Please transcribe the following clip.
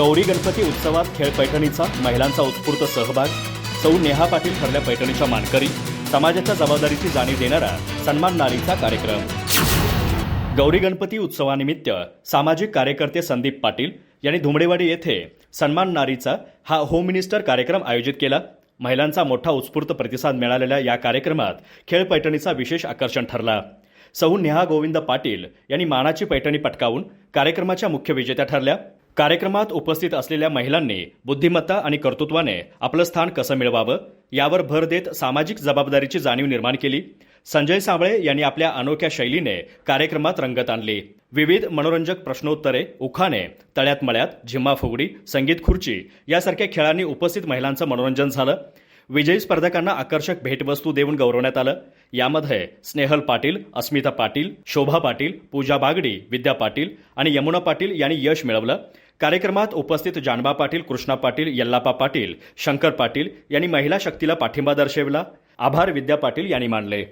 गौरी गणपती उत्सवात खेळ पैठणीचा महिलांचा उत्स्फूर्त सहभाग सौ नेहा पाटील ठरल्या पैठणीच्या मानकरी समाजाच्या जबाबदारीची जाणीव देणारा सन्मान नारीचा कार्यक्रम. गौरी गणपती उत्सवानिमित्त सामाजिक कार्यकर्ते संदीप पाटील यांनी धुमडेवाडी येथे सन्मान नारीचा हा होम मिनिस्टर कार्यक्रम आयोजित केला. महिलांचा मोठा उत्स्फूर्त प्रतिसाद मिळालेल्या या कार्यक्रमात खेळ पैठणीचा विशेष आकर्षण ठरला. सौ नेहा गोविंद पाटील यांनी मानाची पैठणी पटकावून कार्यक्रमाच्या मुख्य विजेत्या ठरल्या. कार्यक्रमात उपस्थित असलेल्या महिलांनी बुद्धिमत्ता आणि कर्तृत्वाने आपलं स्थान कसं मिळवावं यावर भर देत सामाजिक जबाबदारीची जाणीव निर्माण केली. संजय साबळे यांनी आपल्या अनोख्या शैलीने कार्यक्रमात रंगत आणली. विविध मनोरंजक प्रश्नोत्तरे उखाणे तळ्यात मळ्यात झिम्मा फुगडी संगीत खुर्ची यासारख्या खेळांनी उपस्थित महिलांचं मनोरंजन झालं. विजयी स्पर्धकांना आकर्षक भेटवस्तू देऊन गौरवण्यात आलं. यामध्ये स्नेहल पाटील अस्मिता पाटील शोभा पाटील पूजा बागडी विद्या पाटील आणि यमुना पाटील यांनी यश मिळवलं. कार्यक्रमात उपस्थित जानबा पाटील कृष्णा पाटील यल्लापा पाटील शंकर पाटील यांनी महिला शक्तीला पाठिंबा दर्शवला. आभार विद्या पाटील यांनी मानले.